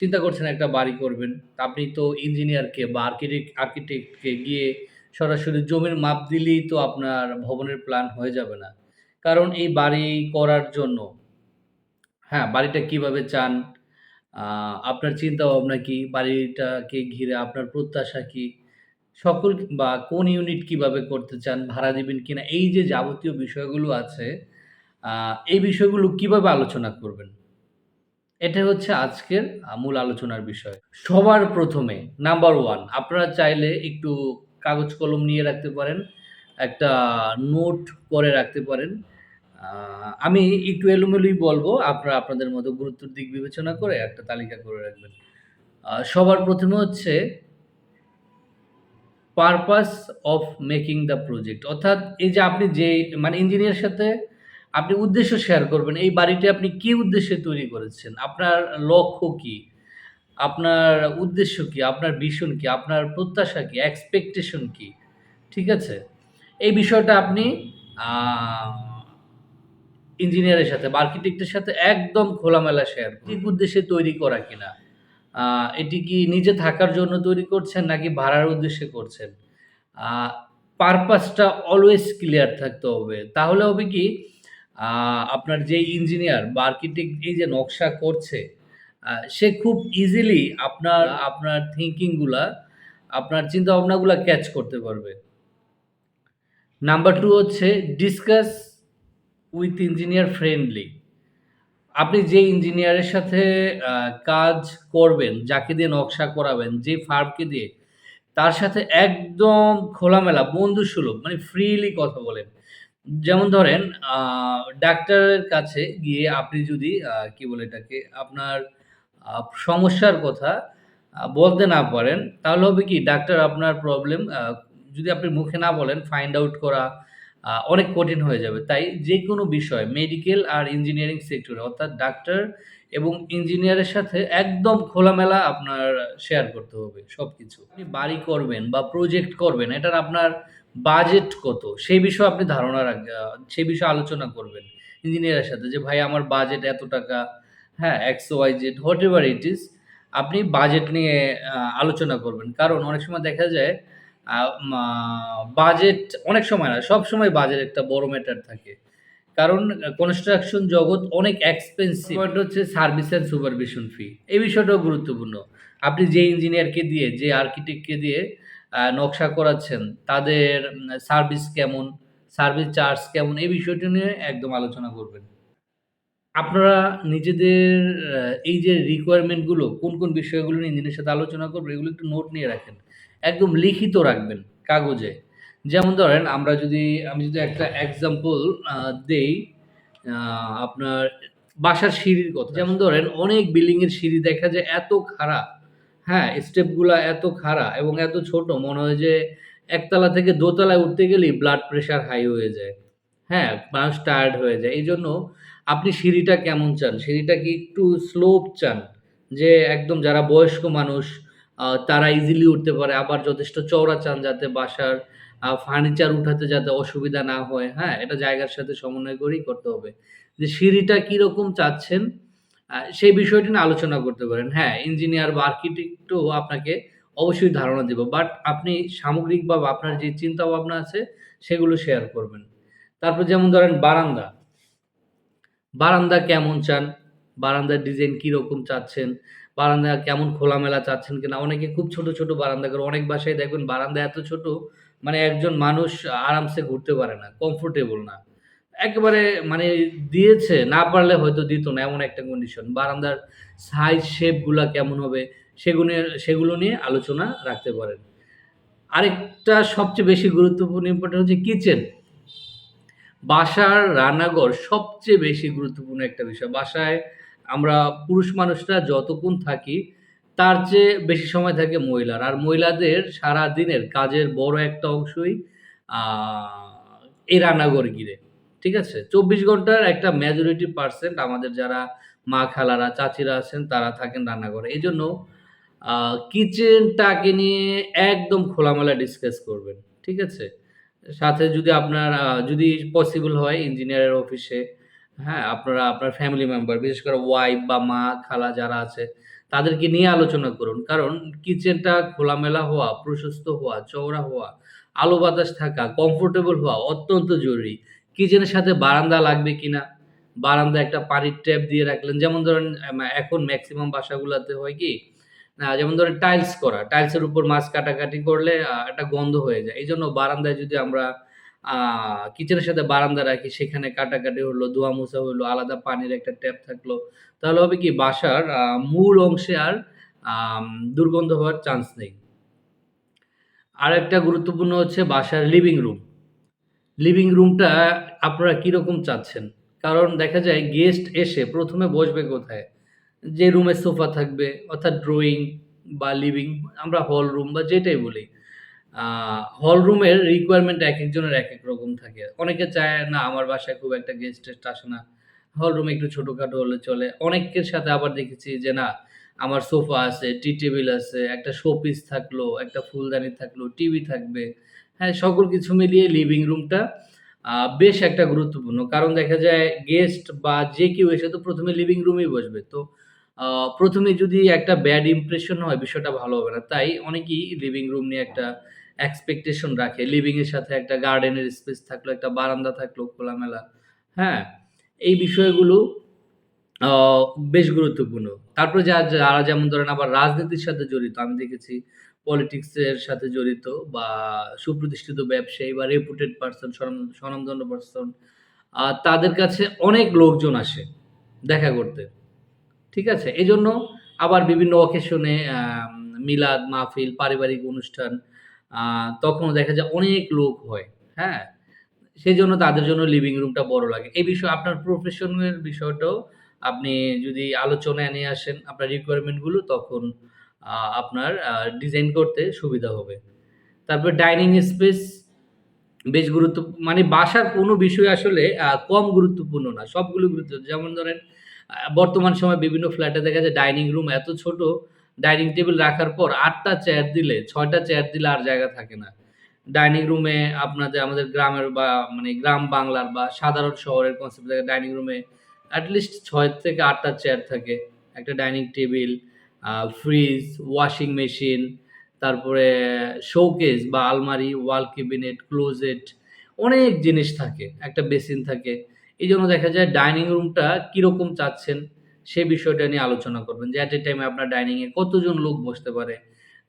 চিন্তা করছেন একটা বাড়ি করবেন। আপনি তো ইঞ্জিনিয়ারকে বা আর্কিটেক্ট আর্কিটেক্টকে গিয়ে সরাসরি জমির মাপ দিলেই তো আপনার ভবনের প্ল্যান হয়ে যাবে না। কারণ এই বাড়ি করার জন্য হ্যাঁ, বাড়িটা কীভাবে চান? আপনার চিন্তাভাবনা কি? বাড়িটাকে ঘিরে আপনার প্রত্যাশা কি? সকল বা কোন ইউনিট কীভাবে করতে চান? ভাড়া দিবেন কিনা? এই যে যাবতীয় বিষয়গুলো আছে, এই বিষয়গুলো কীভাবে আলোচনা করবেন? এটাই হচ্ছে আজকের মূল আলোচনার বিষয়। সবার প্রথমে নাম্বার ওয়ান আপনারা চাইলে একটু কাগজ কলম নিয়ে রাখতে পারেন। একটা নোট করে রাখতে পারেন। আমি একটু এলোমেলোই বলব। আপনারা আপনাদের মতো গুরুত্বের দিক বিবেচনা করে একটা তালিকা করে রাখবেন। সবার প্রথমে হচ্ছে purpose of making the project অর্থাৎ এই যে আপনি যে মানে ইঞ্জিনিয়ারের সাথে আপনি উদ্দেশ্য শেয়ার করবেন। এই বাড়িটি আপনি কি উদ্দেশ্যে তৈরি করেছেন? আপনার লক্ষ্য কি? আপনার উদ্দেশ্য কি? আপনার ভিশন কি? আপনার প্রত্যাশা কি? এক্সপেকটেশন কি? ঠিক আছে? এই বিষয়টা আপনি ইঞ্জিনিয়ারের সাথে আর্কিটেক্টের সাথে একদম খোলামেলা শেয়ার। ঠিক উদ্দেশ্যে তৈরি করা কিনা? এটি কি নিজে থাকার জন্য তৈরি করছেন নাকি ভাড়ার উদ্দেশ্যে করছেন? পারপাসটা অলওয়েজ ক্লিয়ার থাকতে হবে। তাহলে হবে কি আপনার যে ইঞ্জিনিয়ার বা আর্কিটেক্ট এই যে নকশা করছে, সে খুব ইজিলি আপনার আপনার থিঙ্কিংগুলা আপনার চিন্তা চিন্তাভাবনাগুলা ক্যাচ করতে পারবে। নাম্বার টু হচ্ছে ডিসকাস উইথ ইঞ্জিনিয়ার ফ্রেন্ডলি। আপনি যে ইঞ্জিনিয়ারের সাথে কাজ করবেন, যাকে দিয়ে নকশা করাবেন, যে ফার্মকে দিয়ে, তার সাথে একদম খোলামেলা বন্ধুসুলভ মানে ফ্রিলি কথা বলেন। যেমন ধরেন ডাক্তারের কাছে গিয়ে আপনি যদি কি বলে এটাকে আপনার সমস্যার কথা বলতে না পারেন, তাহলে হবে কি ডাক্তার আপনার প্রবলেম যদি আপনি মুখে না বলেন ফাইন্ড আউট করা অনেক কঠিন হয়ে যাবে। তাই যেকোনো বিষয় মেডিকেল আর ইঞ্জিনিয়ারিং সেক্টরে অর্থাৎ ডাক্তার এবং ইঞ্জিনিয়ারের সাথে একদম খোলামেলা আপনার শেয়ার করতে হবে সবকিছু। আপনি বাড়ি করবেন বা প্রজেক্ট করবেন এটার আপনার বাজেট কত? সেই বিষয়ে আপনি ধারণা রাখ আ সেই বিষয়ে আলোচনা করবেন ইঞ্জিনিয়ারের সাথে যে, "ভাই আমার বাজেট এত টাকা।" হ্যাঁ? X, Y, Z whatever it is আপনি বাজেট নিয়ে আলোচনা করবেন। কারণ অনেক সময় দেখা যায় বাজেট অনেক সময় না, সব সময় বাজেট একটা বড় ম্যাটার থাকে। কারণ কনস্ট্রাকশন জগৎ অনেক এক্সপেনসিভ। হচ্ছে সার্ভিস অ্যান্ড সুপারভিশন ফি। এই বিষয়টাও গুরুত্বপূর্ণ। আপনি যে ইঞ্জিনিয়ারকে দিয়ে, যে আর্কিটেক্টকে দিয়ে নকশা করাচ্ছেন, তাদের সার্ভিস কেমন? সার্ভিস চার্জ কেমন? এই বিষয়টি নিয়ে একদম আলোচনা করবেন। আপনারা নিজেদের এই যে রিকোয়ারমেন্টগুলো কোন, কোন বিষয়গুলো নিয়ে ইঞ্জিনিয়ারের সাথে আলোচনা করবেন এগুলো একটু নোট নিয়ে রাখেন। একদম লিখিত রাখবেন কাগজে। যেমন ধরেন আমরা যদি আমি যদি একটা এক্সাম্পল দেই আপনার বাসার সিঁড়ির কথা। যেমন ধরেন অনেক বিল্ডিংয়ের সিঁড়ি দেখা যায় এত খাড়া, হ্যাঁ? স্টেপগুলা এত খাড়া এবং এত ছোট মনে হয় যে একতলা থেকে দোতলায় উঠতে গেলেই ব্লাড প্রেশার হাই হয়ে যায়। হ্যাঁ? মানুষ টায়ার্ড হয়ে যায়। এই জন্য আপনি সিঁড়িটা কেমন চান? সিঁড়িটা কি একটু স্লোপ চান? যে একদম যারা বয়স্ক মানুষ তারা ইজিলি উঠতে পারে। আবার যথেষ্ট চওড়া চান যাতে বাসার ফার্নিচার উঠাতে যাতে অসুবিধা না হয়, হ্যাঁ? এটা জায়গার সাথে সমন্বয় করেই করতে হবে। যে সিঁড়িটা কীরকম চাচ্ছেন সেই বিষয়টি নিয়ে আলোচনা করতে পারেন। হ্যাঁ, ইঞ্জিনিয়ার বা আর্কিটেক্টও আপনাকে অবশ্যই ধারণা দিবে। বাট আপনি সামগ্রিকভাবে আপনার যে চিন্তাভাবনা আছে সেগুলো শেয়ার করবেন। তারপর যেমন ধরেন বারান্দা। বারান্দা কেমন চান? বারান্দার ডিজাইন কীরকম চাচ্ছেন? বারান্দা কেমন খোলামেলা চাচ্ছেন কিনা? অনেকে খুব ছোট, ছোট বারান্দা করে। অনেক বাসায় দেখবেন বারান্দা এত ছোট মানে একজন মানুষ আরামসে ঘুরতে পারে না, কমফোর্টেবল না। একেবারে মানে দিয়েছে, না পারলে হয়তো দিত না এমন একটা কন্ডিশন। বারান্দার সাইজ শেপগুলা কেমন হবে? সেগুলো সেগুলো নিয়ে আলোচনা রাখতে পারেন। আরেকটা সবচেয়ে বেশি গুরুত্বপূর্ণ ইম্পোর্টেন্ট হচ্ছে কিচেন। বাসার রান্নাঘর সবচেয়ে বেশি গুরুত্বপূর্ণ একটা বিষয়। বাসায় আমরা পুরুষ মানুষরা যতক্ষণ থাকি তার চেয়ে বেশি সময় থাকে মহিলার। আর মহিলাদের সারাদিনের কাজের বড় একটা অংশই এই রান্নাঘর ঘিরে। ঠিক আছে? ২৪ ঘণ্টার একটা মেজরিটি পার্সেন্ট আমাদের যারা মা, খালারা, চাচিরা আছেন তারা থাকেন রান্নাঘরে। এই জন্য কিচেনটাকে নিয়ে একদম খোলামেলা ডিসকাস করবেন। ঠিক আছে? সাথে যদি আপনার যদি পসিবল হয় ইঞ্জিনিয়ারের অফিসে, হ্যাঁ? আপনারা আপনার ফ্যামিলি মেম্বার বিশেষ করে ওয়াইফ বা মা, খালা যারা আছে তাদেরকে নিয়ে আলোচনা করুন। কারণ কিচেনটা খোলামেলা হওয়া, প্রশস্ত হওয়া, চওড়া হওয়া, আলো বাতাস থাকা, কমফোর্টেবল হওয়া অত্যন্ত জরুরি। কিচেনের সাথে বারান্দা লাগবে কিনা? বারান্দায় একটা পানির ট্যাপ দিয়ে রাখলেন। যেমন ধরেন এখন ম্যাক্সিমাম বাসাগুলোতে হয় কি? আ যেমন ধরেন টাইলস করা। টাইলসের উপর মাছ কাটাকাটি করলে একটা গন্ধ হয়ে যায়। এই জন্য বারান্দায় যদি আমরা কিচেনের সাথে বারান্দা রাখি, সেখানে কাটাকাটি হলো, ধোয়া-মোছা হইল, আলাদা পানির একটা ট্যাপ থাকল। তাহলে হবে কি বাসার মূল অংশে আর দুর্গন্ধ হওয়ার চান্স নেই। আর একটা গুরুত্বপূর্ণ হচ্ছে বাসার লিভিং রুম। লিভিং রুমটা আপনারা কীরকম চাচ্ছেন? কারণ দেখা যায় গেস্ট এসে প্রথমে বসবে কোথায়? যে রুমে সোফা থাকবে অর্থাৎ ড্রয়িং বা লিভিং আমরা হল রুম বা যেটাই বলি। হল রুমের রিকোয়ারমেন্ট এক একজনের এক এক রকম থাকে। অনেকে চায় না আমার বাসায় খুব একটা গেস্ট-টেস্ট আসে না। হল রুমে একটু ছোটোখাটো হলে চলে। অনেকের সাথে আবার দেখেছি যে না আমার সোফা আছে, টি টেবিল আছে, একটা শোপিস থাকল, একটা ফুলদানি থাকল, টিভি থাকবে। হ্যাঁ, সকল কিছু মিলিয়ে লিভিং রুমটা বেশ একটা গুরুত্বপূর্ণ। কারণ দেখা যায় গেস্ট বা যে কেউ এসে তো প্রথমে লিভিং রুমেই বসবে। তো প্রথমে যদি একটা ব্যাড ইমপ্রেশন হয় বিষয়টা ভালো হবে না। তাই অনেকেই লিভিং রুম নিয়ে একটা এক্সপেকটেশন রাখে। লিভিং এর সাথে একটা গার্ডেনের স্পেস থাকল, একটা বারান্দা থাকল খোলামেলা। হ্যাঁ? এই বিষয়গুলো বেশ গুরুত্বপূর্ণ। তারপরে যা যারা যেমন ধরেন আবার রাজনীতির সাথে জড়িত। আমি দেখেছি পলিটিক্স এর সাথে জড়িত বা সুপ্রতিষ্ঠিত ব্যবসায়ী বা রেপুটেড পার্সন স্বনাম স্বনামধন্য পারসন তাদের কাছে অনেক লোকজন আসে দেখা করতে। ঠিক আছে? এই জন্য আবার বিভিন্ন অকেশনে মিলাদ, মাহফিল, পারিবারিক অনুষ্ঠান আ তখনও দেখা যায় অনেক লোক হয়। হ্যাঁ? সেই জন্য তাদের জন্য লিভিং রুমটা বড় লাগে। এই বিষয়ে আপনার প্রফেশনের বিষয়টাও আপনি যদি আলোচনায় নিয়ে আসেন আপনার রিকোয়ারমেন্টগুলো তখন আপনার ডিজাইন করতে সুবিধা হবে। তারপর ডাইনিং স্পেস বেশ গুরুত্ব মানে বাসার কোনো বিষয় আসলে কম গুরুত্বপূর্ণ না। সবগুলো গুরুত্ব যেমন ধরেন বর্তমান সময়ে বিভিন্ন ফ্ল্যাটে দেখা যায় ডাইনিং রুম এত ছোট, ডাইনিং টেবিল রাখার পর আটটা চেয়ার দিলে ছয়টা চেয়ার দিলে আর জায়গা থাকে না। ডাইনিং রুমে আপনাদের আমাদের গ্রামের বা মানে গ্রাম বাংলার বা সাধারণ শহরের কনসেপ্ট থেকে ডাইনিং রুমে এট লিস্ট ৬ থেকে আটটা চেয়ার থাকে। একটা dining table, fridge, washing machine, তারপরে শোকেস বা আলমারি, ওয়াল ক্যাবিনেট, ক্লোজেট অনেক জিনিস থাকে। একটা বেসিন থাকে। এই জন্য দেখা যায় ডাইনিং রুমটা কীরকম চাচ্ছেন সে বিষয়টা নিয়ে আলোচনা করবেন। যে অ্যাট এ টাইমে আপনার ডাইনিংয়ে কতজন লোক বসতে পারে?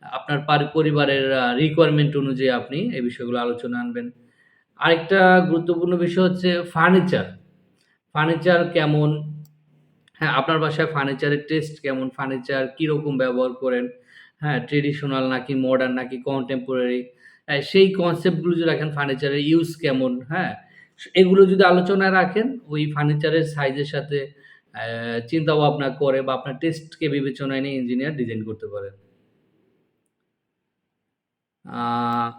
আপনার পারি পরিবারের রিকোয়ারমেন্ট অনুযায়ী আপনি এই বিষয়গুলো আলোচনা আনবেন। আরেকটা গুরুত্বপূর্ণ বিষয় হচ্ছে ফার্নিচার। ফার্নিচার কেমন? হ্যাঁ, আপনার বাসায় ফার্নিচারের টেস্ট কেমন? ফার্নিচার কীরকম ব্যবহার করেন? হ্যাঁ, ট্রেডিশনাল নাকি মডার্ন নাকি কন্টেম্পোরারি? হ্যাঁ সেই কনসেপ্টগুলো যদি রাখেন ফার্নিচারের ইউজ কেমন? হ্যাঁ? এগুলো যদি আলোচনায় রাখেন ওই ফার্নিচারের সাইজের সাথে চিন্তা ভাবনা করে বা আপনার টেস্টকে বিবেচনায় নিয়ে ইঞ্জিনিয়ার ডিজাইন করতে পারেন।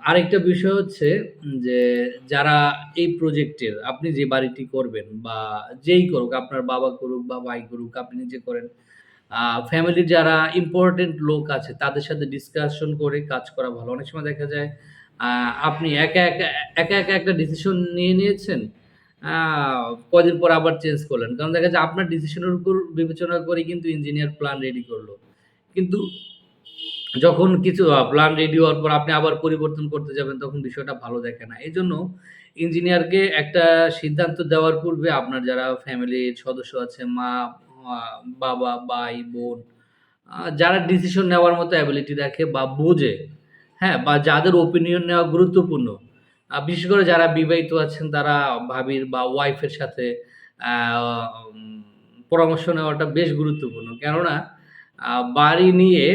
আরেকটা বিষয় হচ্ছে যে যারা এই প্রজেক্টের আপনি যে বাড়িটি করবেন বা যেই করুক আপনার বাবা করুক বা ভাই করুক, আপনি নিজে করেন। ফ্যামিলির যারা ইম্পোর্টেন্ট লোক আছে তাদের সাথে ডিসকাশন করে কাজ করা ভালো। অনেক সময় দেখা যায় আপনি একা, একা একা, একা একটা ডিসিশন নিয়ে নিয়েছেন। কদিন পর আবার চেঞ্জ করলেন। কারণ দেখা যায় আপনার ডিসিশনের উপর বিবেচনা করে কিন্তু ইঞ্জিনিয়ার প্ল্যান রেডি করল। কিন্তু যখন কিছু প্ল্যান রেডি হওয়ার পর আপনি আবার পরিবর্তন করতে যাবেন তখন বিষয়টা ভালো দেখে না। এই জন্য ইঞ্জিনিয়ারকে একটা সিদ্ধান্ত দেওয়ার পূর্বে আপনার যারা ফ্যামিলির সদস্য আছে মা, বাবা, ভাই, বোন যারা ডিসিশন নেওয়ার মতো এবিলিটি রাখে বা বোঝে, হ্যাঁ? বা যাদের ওপিনিয়ন নেওয়া গুরুত্বপূর্ণ। বিশেষ করে যারা বিবাহিত আছেন তারা ভাবির বা ওয়াইফের সাথে পরামর্শ নেওয়াটা বেশ গুরুত্বপূর্ণ। কেননা বাড়ি নিয়ে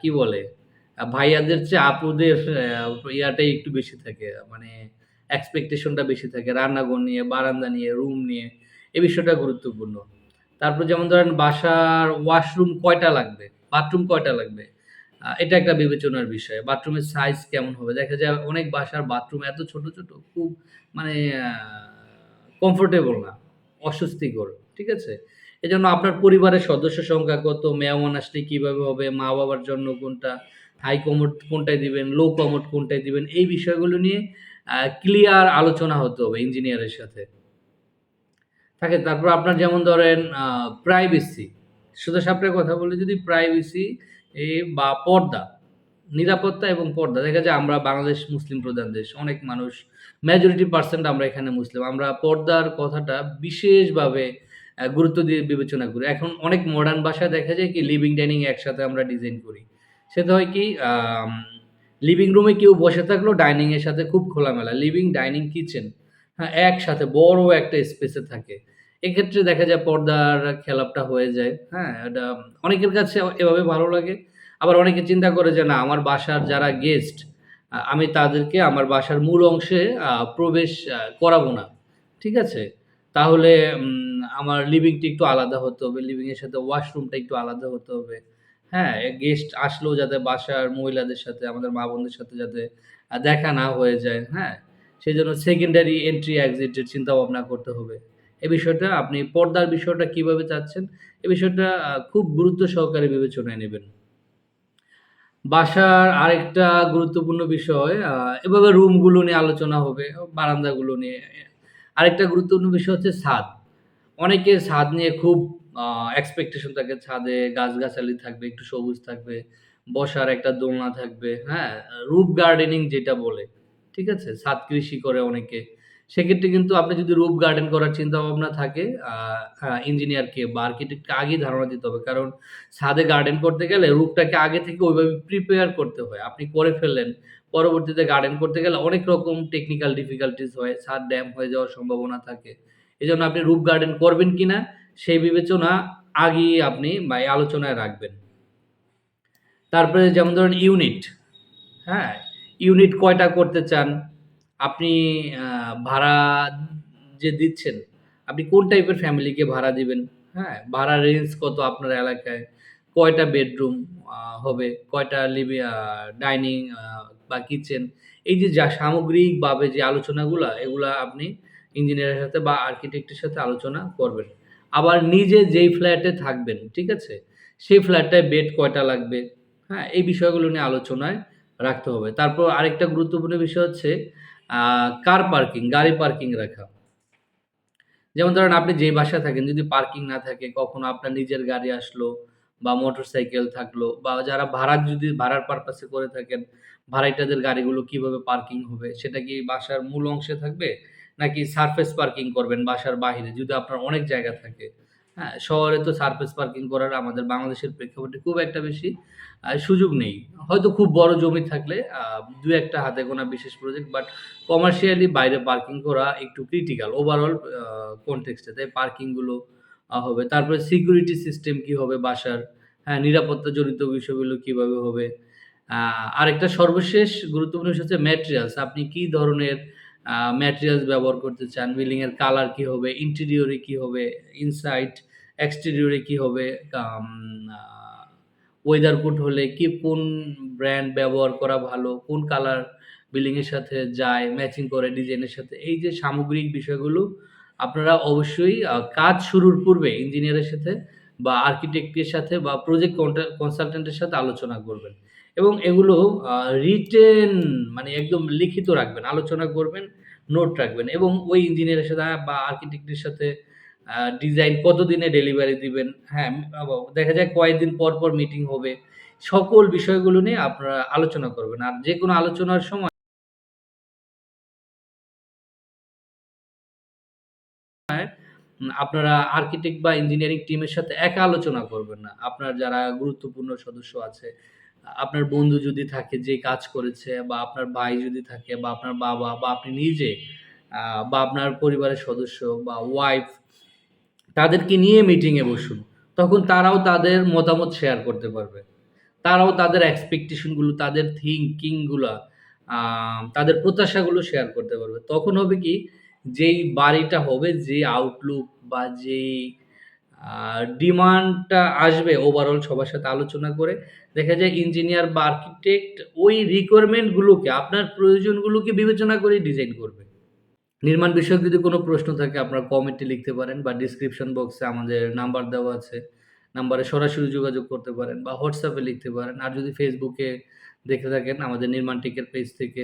কি বলে? ভাইয়াদের চেয়ে আপুদের ইয়াটাই একটু বেশি থাকে। মানে এক্সপেকটেশনটা বেশি থাকে। রান্নাঘর নিয়ে, বারান্দা নিয়ে, রুম নিয়ে এই বিষয়টা গুরুত্বপূর্ণ। তারপর যেমন ধরেন বাসার ওয়াশরুম কয়টা লাগবে? বাথরুম কয়টা লাগবে? এটা একটা বিবেচনার বিষয়। বাথরুমের সাইজ কেমন হবে? দেখা যায় অনেক বাসার বাথরুম এত ছোট, ছোট খুব মানে কমফোর্টেবল না। অস্বস্তিকর। ঠিক আছে? এজন্য আপনার পরিবারের সদস্য সংখ্যা কত? মেহমান আসলে কীভাবে হবে? মা-বাবার জন্য কোনটা? হাই কমোড কোনটায় দিবেন? লো কমোড কোনটায় দিবেন? এই বিষয়গুলো নিয়ে ক্লিয়ার আলোচনা হতে হবে ইঞ্জিনিয়ারের সাথে। থাকে তারপর আপনার যেমন ধরেন প্রাইভেসি সোজা সাপটার কথা বলি যদি প্রাইভেসি বা পর্দা, নিরাপত্তা এবং পর্দা দেখা যায় আমরা বাংলাদেশ মুসলিম প্রধান দেশ। অনেক মানুষ মেজরিটি পার্সেন্ট আমরা এখানে মুসলিম। আমরা পর্দার কথাটা বিশেষভাবে গুরুত্ব দিয়ে বিবেচনা করি। এখন অনেক মডার্ন বাসায় দেখা যায় কি লিভিং ডাইনিং একসাথে আমরা ডিজাইন করি। সেটা হয় কি লিভিং রুমে কেউ বসে থাকল ডাইনিং এর সাথে খুব খোলামেলা। লিভিং, ডাইনিং, কিচেন হ্যাঁ, একসাথে বড় একটা স্পেসে থাকে। এক্ষেত্রে দেখা যায় পর্দার খেলাপটা হয়ে যায়। হ্যাঁ? এটা অনেকের কাছে এভাবে ভালো লাগে। আবার অনেকে চিন্তা করে যে না আমার বাসার যারা গেস্ট আমি তাদেরকে আমার বাসার মূল অংশে প্রবেশ করাবো না। ঠিক আছে? তাহলে আমার লিভিংটা একটু আলাদা হতে হবে। লিভিং এর সাথে ওয়াশরুমটা একটু আলাদা হতে হবে। হ্যাঁ? গেস্ট আসলেও যাতে বাসার মহিলাদের সাথে আমাদের মা-বোনদের সাথে যাতে দেখা না হয়ে যায়। হ্যাঁ? সেই জন্য সেকেন্ডারি এন্ট্রি এক্সিট এর চিন্তাভাবনা করতে হবে। এ বিষয়টা আপনি পর্দার বিষয়টা কীভাবে চাচ্ছেন, এ বিষয়টা খুব গুরুত্ব সহকারে বিবেচনায় নেবেন বাসার আরেকটা গুরুত্বপূর্ণ বিষয় এভাবে রুমগুলো নিয়ে আলোচনা হবে, বারান্দাগুলো নিয়ে। আরেকটা গুরুত্বপূর্ণ বিষয় হচ্ছে ছাদ। অনেকের ছাদ নিয়ে খুব এক্সপেকটেশন থাকে ছাদে গাছগাছালি থাকবে, একটু সবুজ থাকবে, বসার একটা দোলনা থাকবে, হ্যাঁ? রুফ গার্ডেনিং যেটা বলে, ঠিক আছে? ছাদ কৃষি করে অনেকে। সেক্ষেত্রে কিন্তু আপনি যদি রুফ গার্ডেন করার চিন্তাভাবনা থাকে আ আ ইঞ্জিনিয়ারকে বা আর্কিটেক্টকে আগেই ধারণা দিতে হবে। কারণ ছাদে গার্ডেন করতে গেলে রুফটাকে আগে থেকে ওইভাবে প্রিপেয়ার করতে হয়। আপনি করে ফেললেন, পরবর্তীতে গার্ডেন করতে গেলে অনেক রকম টেকনিক্যাল ডিফিকাল্টিজ হয়। ছাদ ড্যাম হয়ে যাওয়ার সম্ভাবনা থাকে। এজন্য আপনি রুফ গার্ডেন করবেন কিনা সেই বিবেচনা আগেই আপনি বা আলোচনায় রাখবেন। তারপরে যেমন ধরেন ইউনিট, হ্যাঁ? ইউনিট কয়টা করতে চান? আপনি ভাড়া যে দিচ্ছেন, আপনি কোন টাইপের ফ্যামিলিকে ভাড়া দিবেন, হ্যাঁ? ভাড়ার রেঞ্জ কত আপনার এলাকায়? কয়টা বেডরুম হবে? কয়টা লিভি ডাইনিং বা কিচেন? এই যে যা সামগ্রিকভাবে যে আলোচনাগুলো এগুলা আপনি ইঞ্জিনিয়ারের সাথে বা আর্কিটেক্টের সাথে আলোচনা করবেন। আবার নিজে যেই ফ্ল্যাটে থাকবেন, ঠিক আছে? সেই ফ্ল্যাটটায় বেড কয়টা লাগবে, হ্যাঁ? এই বিষয়গুলো নিয়ে আলোচনায় রাখতে হবে। তারপর আরেকটা গুরুত্বপূর্ণ বিষয় হচ্ছে কার পার্কিং, গাড়ি পার্কিং রাখা। যেমন ধরেন আপনি যেই বাসায় থাকেন যদি পার্কিং না থাকে, কখনো আপনার নিজের গাড়ি আসলো বা মোটরসাইকেল থাকল বা যারা ভাড়া যদি ভাড়ার পারপাসে করে থাকেন, ভাড়াইটাদের গাড়িগুলো কীভাবে পার্কিং হবে? সেটা কি বাসার মূল অংশে থাকবে? নাকি সারফেস পার্কিং করবেন বাসার বাহিরে যদি আপনার অনেক জায়গা থাকে? হ্যাঁ? শহরে তো সারফেস পার্কিং করার আমাদের বাংলাদেশের প্রেক্ষাপটে খুব একটা বেশি সুযোগ নেই। হয়তো খুব বড় জমি থাকলে দু ২-১ হাতে গোনা বিশেষ প্রজেক্ট বাট কমার্শিয়ালি বাইরে পার্কিং করা একটু ক্রিটিক্যাল ওভারঅল কনটেক্সট তাই পার্কিংগুলো হবে। তারপরে সিকিউরিটি সিস্টেম কি হবে বাসার? হ্যাঁ, নিরাপত্তা জড়িত বিষয়গুলো কীভাবে হবে? আরেকটা সর্বশেষ গুরুত্বপূর্ণ বিষয় হচ্ছে ম্যাটেরিয়ালস। আপনি কি ধরনের ম্যাটেরিয়ালস ব্যবহার করতে চান? বিল্ডিং এর কালার কি হবে? ইন্টেরিয়র কি হবে? ইনসাইড, এক্সটেরিয়র কি হবে? ওয়েদার কোড হলে কি কোন ব্র্যান্ড ব্যবহার করা ভালো? কোন কালার বিল্ডিং এর সাথে যায়, ম্যাচিং করে ডিজাইনের সাথে? এই যে সামগ্রিক বিষয়গুলো আপনারা অবশ্যই কাজ শুরুর পূর্বে ইঞ্জিনিয়ারের সাথে বা আর্কিটেক্টের সাথে বা প্রজেক্ট কন্টা কনসালট্যান্ট সাথে আলোচনা করবেন। এবং এগুলো রিটেন মানে একদম লিখিত রাখবেন, আলোচনা করবেন, নোট রাখবেন এবং ওই ইঞ্জিনিয়ারের সাথে বা আর্কিটেক্টের সাথে ডিজাইন কতদিনে ডেলিভারি দিবেন, হ্যাঁ? দেখা যায় কয়েকদিন পর, পর মিটিং হবে। সকল বিষয়গুলো নিয়ে আপনারা আলোচনা করবেন। আর যেকোনো আলোচনার সময় আপনারা আর্কিটেক্ট বা ইঞ্জিনিয়ারিং টিমের সাথে একা আলোচনা করবেন না। আপনার যারা গুরুত্বপূর্ণ সদস্য আছে, আপনার বন্ধু যদি থাকে যে কাজ করেছে বা আপনার ভাই যদি থাকে বা আপনার বাবা বা আপনি নিজে বা আপনার পরিবারের সদস্য বা ওয়াইফ তাদেরকে নিয়ে মিটিং এ বসুন। তখন তারাও তাদের মতামত শেয়ার করতে পারবে। তারাও তাদের এক্সপেকটেশনগুলো, তাদের থিংকিংগুলা আ তাদের প্রত্যাশাগুলো শেয়ার করতে পারবে। তখন হবে কি যেই বাড়িটা হবে, যে আউটলুক বা যেই ডিমান্ডটা আসবে ওভারঅল সবার সাথে আলোচনা করে দেখা যায় ইঞ্জিনিয়ার বা আর্কিটেক্ট ওই রিকোয়ারমেন্টগুলোকে আপনার প্রয়োজনগুলোকে বিবেচনা করেই ডিজাইন করবে। নির্মাণ বিষয়ক যদি কোনো প্রশ্ন থাকে আপনারা কমেন্টে লিখতে পারেন বা ডিসক্রিপশন বক্সে আমাদের নাম্বার দেওয়া আছে। নাম্বারে সরাসরি যোগাযোগ করতে পারেন বা হোয়াটসঅ্যাপে লিখতে পারেন। আর যদি ফেসবুকে দেখে থাকেন আমাদের নির্মাণ টেকের পেজ থেকে,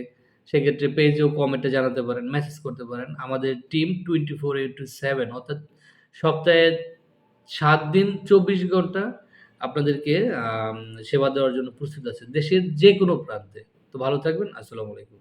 সেক্ষেত্রে পেজেও কমেন্টে জানাতে পারেন, মেসেজ করতে পারেন। আমাদের টিম 24/7 অর্থাৎ সপ্তাহে সাত দিন, চব্বিশ ঘণ্টা আপনাদেরকে সেবা দেওয়ার জন্য প্রস্তুত আছে দেশের যে কোনো প্রান্তে। তো ভালো থাকবেন, আসসালামু আলাইকুম।